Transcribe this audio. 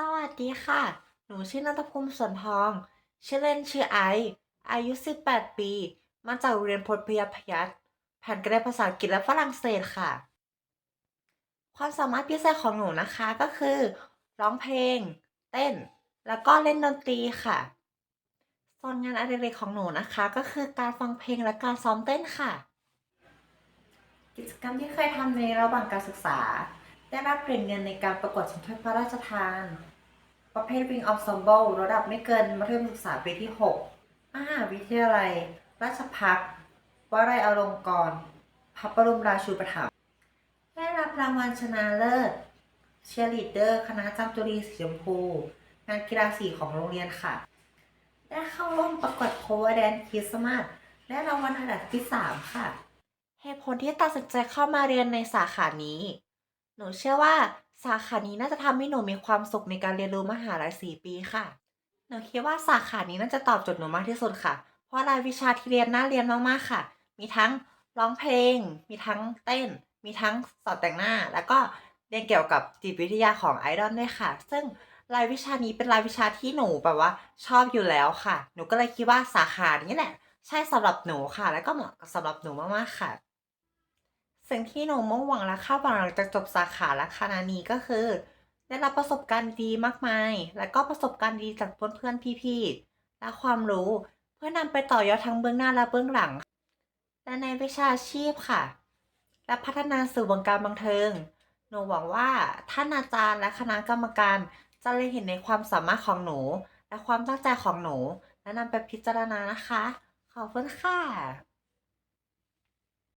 สวัสดีค่ะ หนูชื่อนัทภูมิสวนทอง ชื่อเล่นชื่อไอ อายุ 18 ปี มาจากโรงเรียนพลพยาพยัคฆ์แผนการเรียนภาษาอังกฤษและฝรั่งเศสค่ะ ความสามารถพิเศษของหนูนะคะก็คือ ร้องเพลง เต้น แล้วก็เล่นดนตรีค่ะ ส่วนงานอดิเรกของหนูนะคะ ก็คือการฟังเพลงและการซ้อมเต้นค่ะ กิจกรรมที่เคยทำในระหว่างการศึกษา ได้รับเหรียญเงินในการประกวดชิงถ้วยพระราชทาน ประเภท Wing Ensemble ระดับไม่เกินมัธยมศึกษาปีที่ 6 มหาวิทยาลัย ราชภัฏวลัยอลงกรณ์พระบรมราชูปถัมภ์ได้รับรางวัลชนะเลิศเชียร์ลีดเดอร์คณะจามจุรีสีชมพู งานกีฬาสีของโรงเรียนค่ะ ได้เข้าร่วมประกวดโคเวอร์แดนคริสต์มาสและรางวัลอันดับที่ 3 ค่ะ เหตุผลที่ตัดสินใจเข้ามาเรียนในสาขานี้ หนูเชื่อว่าสาขานี้น่าจะทำให้หนูมีความสุขในการเรียนรู้มหาลัย4ปีค่ะ หนูคิดว่าสาขานี้น่าจะตอบโจทย์หนูมากที่สุดค่ะ เพราะรายวิชาที่เรียนน่าเรียนมากๆค่ะ มีทั้งร้องเพลง มีทั้งเต้น มีทั้งสอนแต่งหน้า แล้วก็เรียนเกี่ยวกับจิตวิทยาของไอดอลด้วยค่ะ ซึ่งรายวิชานี้เป็นรายวิชาที่หนูแบบว่าชอบอยู่แล้วค่ะ หนูก็เลยคิดว่าสาขานี้แหละ ใช่สำหรับหนูค่ะ แล้วก็เหมาะกับสำหรับหนูมากๆค่ะ สิ่งที่หนูมุ่งหวังและคาดหวังหลังจากจบสาขาและคณะนี้ก็คือ ได้รับประสบการณ์ดีมากมาย และก็ประสบการณ์ดีจากเพื่อนๆพี่ๆและความรู้เพื่อนำไปต่อยอดทั้งเบื้องหน้าและเบื้องหลัง และในวิชาชีพค่ะ และพัฒนาสู่วงการบันเทิง หนูหวังว่าท่านอาจารย์และคณะกรรมการจะเล็งเห็นในความสามารถของหนู และความตั้งใจของหนู และนำไปพิจารณานะคะ ขอบคุณค่ะ